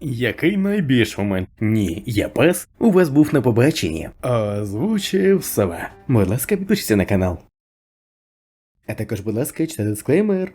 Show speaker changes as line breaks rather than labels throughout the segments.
Який найбільш момент?
Ні, я пес, у вас був на побаченні.
Озвучив себе.
Будь ласка, підпишіться на канал. А також, будь ласка, читайте дисклеймер.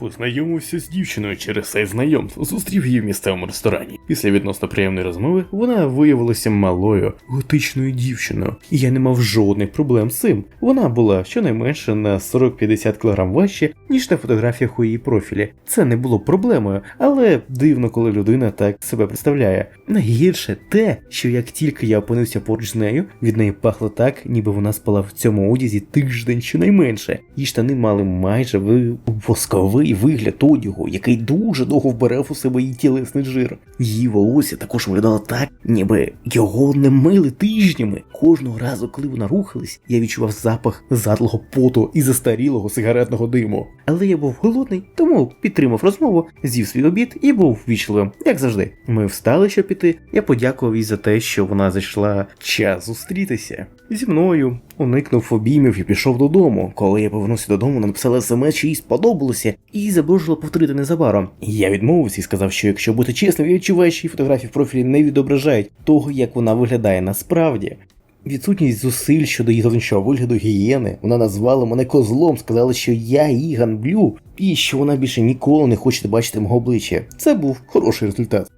Познайомився з дівчиною через сайт знайомств, зустрів її в місцевому ресторані. Після відносно приємної розмови вона виявилася малою, готичною дівчиною, і я не мав жодних проблем з цим. Вона була щонайменше на 40-50 кг важче, ніж на фотографіях у її профілі. Це не було проблемою, але дивно, коли людина так себе представляє. Найгірше те, що як тільки я опинився поруч з нею, від неї пахло так, ніби вона спала в цьому одязі тиждень щонайменше. Її штани мали майже ви... восковий вигляд одягу, який дуже довго вбирав у себе її тілесний жир. Її волосся також виглядало так, ніби його не мили тижнями. Кожного разу, коли вона рухалась, я відчував запах задлого поту і застарілого сигаретного диму. Але я був голодний, тому підтримав розмову, з'їв свій обід і був ввічливим, як завжди. Ми встали, щоб піти. Я подякував їй за те, що вона зайшла час зустрітися зі мною. Уникнув обіймів і пішов додому. Коли я повернувся додому, написала смс, що їй сподобалося, і забожило повторити незабаром. Я відмовився і сказав, що якщо бути чесним, я відчуваю, що її фотографії в профілі не відображають того, як вона виглядає насправді. Відсутність зусиль щодо її зовнішнього вигляду гієни, вона назвала мене козлом, сказала, що я її ганблю, і що вона більше ніколи не хоче бачити мого обличчя. Це був хороший результат.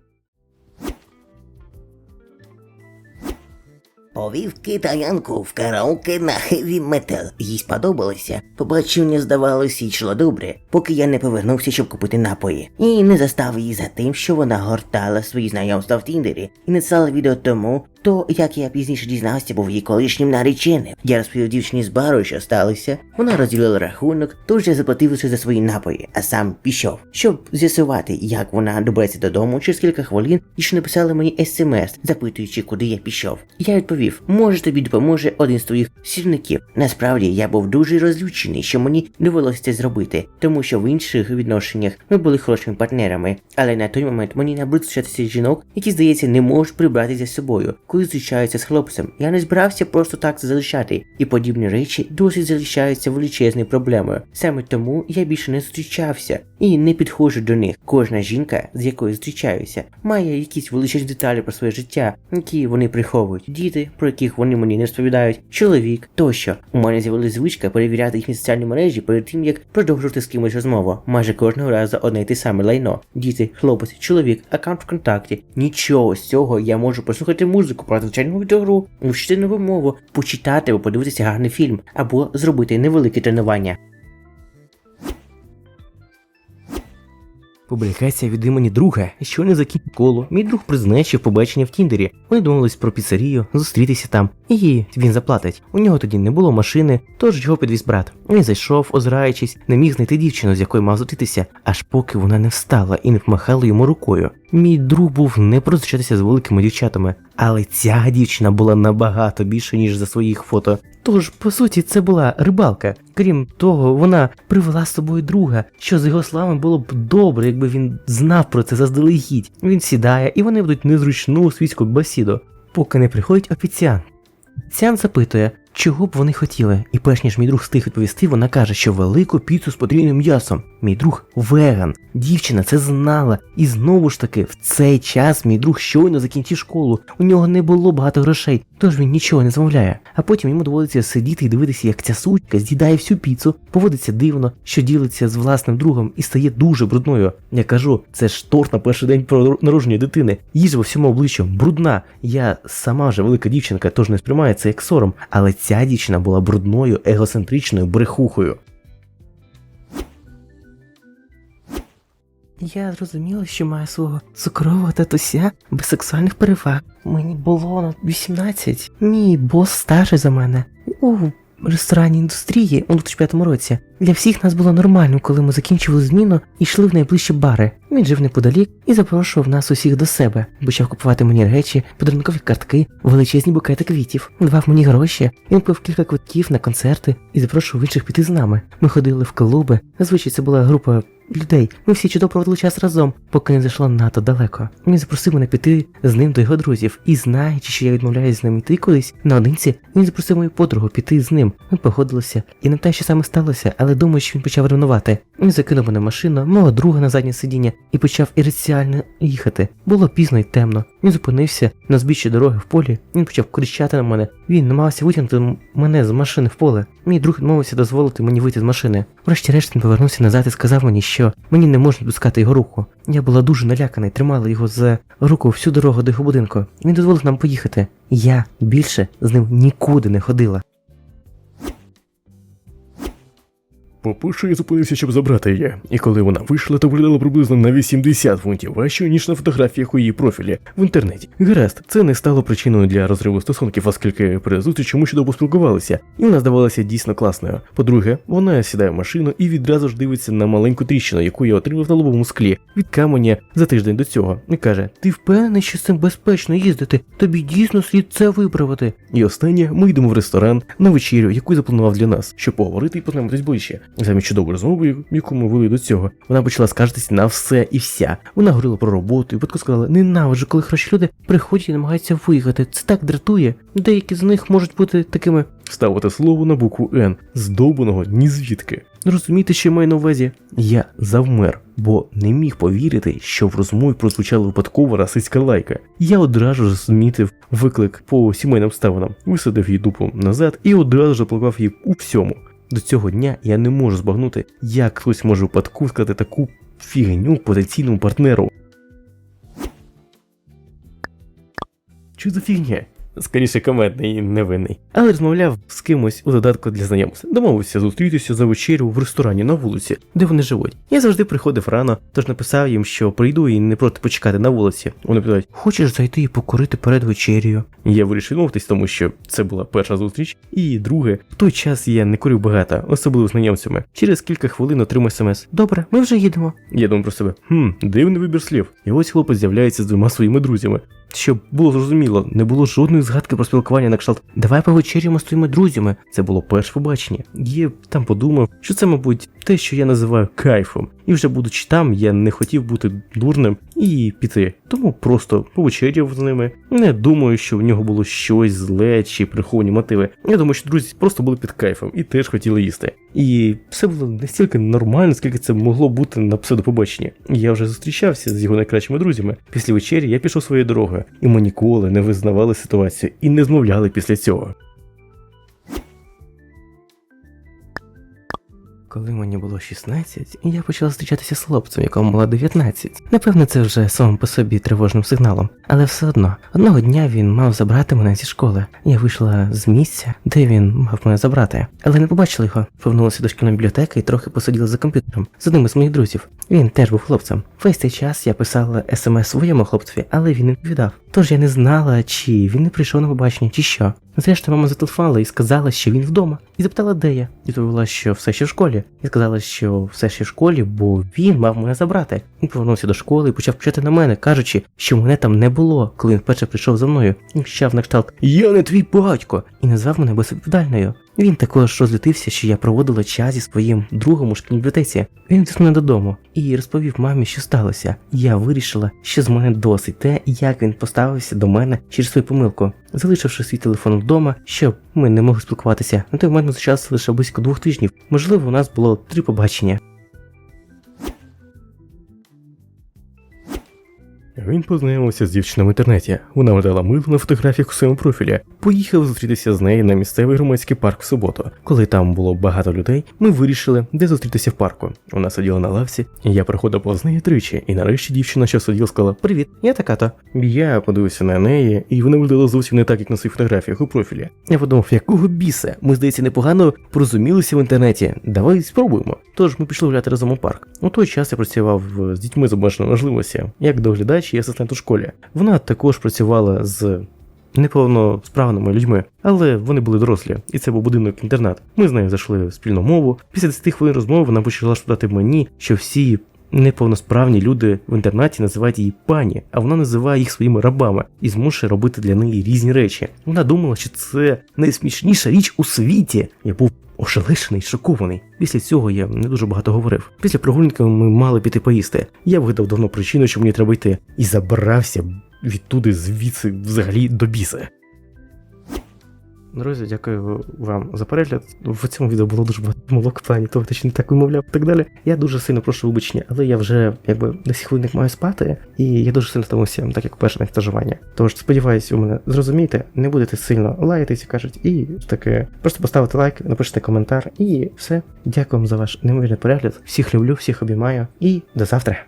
Повів китаянку в караоке на хеві метал. Їй сподобалося. Побачення, здавалося, йшло добре, поки я не повернувся, щоб купити напої. І не застав її за тим, що вона гортала свої знайомства в Тіндері і надсилала відео тому, то, як я пізніше дізнався, був її колишнім нареченим. Я розповів дівчині з бару, що сталося. Вона розділила рахунок, тож я заплатив за свої напої, а сам пішов. Щоб з'ясувати, як вона добереться додому, через кілька хвилин дівчина написала мені смс, запитуючи, куди я пішов. Я відповів, може тобі допоможе один з твоїх сірників. Насправді я був дуже розлючений, що мені довелося це зробити, тому що в інших відношеннях ми були хорошими партнерами. Але на той момент мені набрид зустрічатися жінок, які, здається, не можуть прибрати за собою, коли зустрічаються з хлопцем. Я не збирався просто так це залишати, і подібні речі досить залишаються величезною проблемою. Саме тому я більше не зустрічався і не підходжу до них. Кожна жінка, з якою зустрічаюся, має якісь величезні деталі про своє життя, які вони приховують, діти, про яких вони мені не розповідають, чоловік тощо. У мене з'явилася звичка перевіряти їхні соціальні мережі перед тим, як продовжувати з кимось розмову. Майже кожного разу одне й те саме лайно. Діти, хлопець, чоловік, аккаунт в контакті. Нічого з цього я можу послухати музику, про звичайну відеогру, вчити нову мову, почитати або подивитися гарний фільм, або зробити невелике тренування.
Публікація від імені друга, що не закінчив коло. Мій друг призначив побачення в Тіндері. Вони домовились про піцерію, зустрітися там, і він заплатить. У нього тоді не було машини, тож його підвіз брат. Він зайшов, озираючись, не міг знайти дівчину, з якою мав зустрітися, аж поки вона не встала і не помахала йому рукою. Мій друг був не прозначатися з великими дівчатами, але ця дівчина була набагато більше, ніж за своїх фото. Тож, по суті, це була рибалка. Крім того, вона привела з собою друга, що з його словами було б добре, якби він знав про це заздалегідь. Він сідає, і вони ведуть незручну світську бесіду, поки не приходить офіціант. Офіціант запитує, чого б вони хотіли, і перш ніж мій друг встиг відповісти, вона каже, що велику піцу з потрійним м'ясом. Мій друг веган. Дівчина це знала. І знову ж таки, в цей час мій друг щойно закінчив школу. У нього не було багато грошей, тож він нічого не замовляє. А потім йому доводиться сидіти і дивитися, як ця сучка з'їдає всю піцу, поводиться дивно, що ділиться з власним другом і стає дуже брудною. Я кажу, це ж торт на перший день про народження дитини. Їжа во всьому обличчю брудна. Я сама вже велика дівчинка, тож не сприймаю це як сором. Але ця дівчина була брудною, егоцентричною брехухою. Я зрозуміла, що маю свого цукрового татуся без сексуальних переваг. Мені було на 18. Мій бос старший за мене. У ресторанній індустрії у 2005 році. Для всіх нас було нормально, коли ми закінчували зміну і йшли в найближчі бари. Він жив неподалік і запрошував нас усіх до себе. Почав купувати мені речі, подарункові картки, величезні букети квітів, давав мені гроші. Він купив кілька квитків на концерти і запрошував інших піти з нами. Ми ходили в клуби. Зазвичай це була група людей. Ми всі чудово проводили час разом, поки не зайшло надто далеко. Він запросив мене піти з ним до його друзів, і знаючи, що я відмовляюсь з ним йти кудись наодинці, він запросив мою подругу піти з ним. Ми погодилися. І не те, що саме сталося, але думаю, що він почав ревнувати. Він закинув мене в машину, мого друга на заднє сидіння і почав ірраціально їхати. Було пізно і темно. Він зупинився на збіччі дороги в полі. Він почав кричати на мене. Він намагався витягнути мене з машини в поле. Мій друг відмовився дозволити мені вийти з машини. Врешті-решт він повернувся назад і сказав мені, що мені не можна пускати його руку. Я була дуже налякана і тримала його за руку всю дорогу до його будинку. Він дозволив нам поїхати. Я більше з ним нікуди не ходила.
По-перше, я зупинився, щоб забрати її, і коли вона вийшла, то виглядала приблизно на 80 фунтів важче, ніж на фотографіях у її профілі в інтернеті. Гаразд, це не стало причиною для розриву стосунків, оскільки при зустрічі ми чудово спілкувалися, і вона здавалася дійсно класною. По-друге, вона сідає в машину і відразу ж дивиться на маленьку тріщину, яку я отримав на лобовому склі від каменя за тиждень до цього, і каже:
Ти впевнений, що з цим безпечно їздити? Тобі дійсно слід це виправити.
І останнє, ми йдемо в ресторан на вечерю, яку запланував для нас, щоб поговорити і познайомитись ближче. Замість чудової розмови, яку ми вели до цього, вона почала скаржитися на все і вся. Вона говорила про роботу і випадку сказала:
Ненавиджу, коли хороші люди приходять і намагаються виїхати. Це так дратує. Деякі з них можуть бути такими.
ставити слово на букву Н, здобаного ні звідки.
Розумієте, що я маю на увазі?
Я завмер, бо не міг повірити, що в розмові прозвучала випадкова расистська лайка. Я одразу ж змітив виклик по сімейним обставинам, висадив її дупу назад і одразу ж заплакав її у всьому. До цього дня я не можу збагнути, як хтось може випадку сказати таку фігню потенційному партнеру. Що за фігня? Скоріше комедний і невинний. Але розмовляв з кимось у додатку для знайомств. Домовився зустрітися за вечерю в ресторані на вулиці, де вони живуть. Я завжди приходив рано, тож написав їм, що прийду і не проти почекати на вулиці. Вони питають,
Хочеш зайти і покурити перед вечерю?
я вирішив відмовитись, тому що це була перша зустріч. І друге, в той час я не курив багато, особливо знайомцями. Через кілька хвилин отримав смс.
Добре, ми вже їдемо.
Я думав про себе, хм, дивний вибір слів. І ось хлопець з'являється з двома своїми друзями. Щоб було зрозуміло, не було жодної згадки про спілкування на кшталт
Давай повечеряємо з твоїми друзями.
Це було перше побачення. Я там подумав, що це, мабуть, те, що я називаю кайфом. І вже будучи там, я не хотів бути дурним і піти. Тому просто повечеряв з ними. Не думаю, що в нього було щось зле чи приховані мотиви. Я думаю, що друзі просто були під кайфом і теж хотіли їсти. І все було настільки нормально, скільки це могло бути на псевдопобаченні. Я вже зустрічався з його найкращими друзями. Після вечері я пішов своєю дорогою, і ми ніколи не визнавали ситуацію і не змовляли після цього.
Коли мені було 16, я почала зустрічатися з хлопцем, якому було 19. Напевно, це вже самим по собі тривожним сигналом. Але все одно, одного дня він мав забрати мене зі школи. Я вийшла з місця, де він мав мене забрати. Але не побачила його. Повернулася до шкільної бібліотеки і трохи посиділа за комп'ютером з одним із моїх друзів. Він теж був хлопцем. Весь цей час я писала смс своєму хлопцеві, але він не відповідав. Тож я не знала, чи він не прийшов на побачення, чи що. Зрештою, мама зателефонувала і сказала, що він вдома, і запитала, де я. І Відповіла, що все ще в школі. І сказала, що все ще в школі, бо він мав мене забрати. Він повернувся до школи і почав кричати на мене, кажучи, що мене там не було, коли він вперше прийшов за мною. Він кричав на кшталт Я не твій батько! і назвав мене безвідповідальною. Він також розлютився, що я проводила час зі своїм другом у шкільній бібліотеці. Він мене додому і розповів мамі, що сталося. Я вирішила, що з мене досить те, як він поставився до мене через свою помилку, залишивши свій телефон вдома, щоб ми не могли спілкуватися. На той момент ми зустрічалися лише близько двох тижнів. Можливо, у нас було три побачення.
Він познайомився з дівчиною в інтернеті. Вона видала мило на фотографіях у своєму профілі. Поїхав зустрітися з нею на місцевий громадський парк в суботу. Коли там було багато людей, ми вирішили, де зустрітися в парку. Вона сиділа на лавці, і я проходив повз неї тричі, і нарешті дівчина, що сиділа, сказала Привіт, я така-то. Я подивився на неї, і вона виглядала зовсім не так, як на своїх фотографіях у профілі. Я подумав, якого біса? Ми, здається, непогано порозумілися в інтернеті. Давай спробуємо. Тож ми пішли гуляти разом у парк. У той час я працював з дітьми з обмеженою можливості, як доглядач і асистент у школі. Вона також працювала з неповносправними людьми, але вони були дорослі, і це був будинок інтернат. Ми з нею зайшли в спільну мову. Після 10 хвилин розмови вона почала шкодати мені, що всі. Неповносправні люди в інтернаті називають її пані, а вона називає їх своїми рабами і змушує робити для неї різні речі. Вона думала, що це найсмішніша річ у світі. Я був
ошелешений, шокований. Після цього я не дуже багато говорив. Після прогулянки ми мали піти поїсти. Я вигадав давно причину, що мені треба йти, і забрався відтуди звідси взагалі до біса. Друзі, дякую вам за перегляд. В цьому відео було дуже багато помилок плані того, що не так вимовляв і так далі. Я дуже сильно прошу вибачення, але я вже якби 10 хвилин маю спати, і я дуже сильно втомився, так як перше натажування. Тож сподіваюся, ви мене зрозумієте, не будете сильно лаятися, кажуть, і таке просто поставити лайк, напишите коментар, і все. Дякую вам за ваш неймовірний перегляд. Всіх люблю, всіх обіймаю, і до завтра.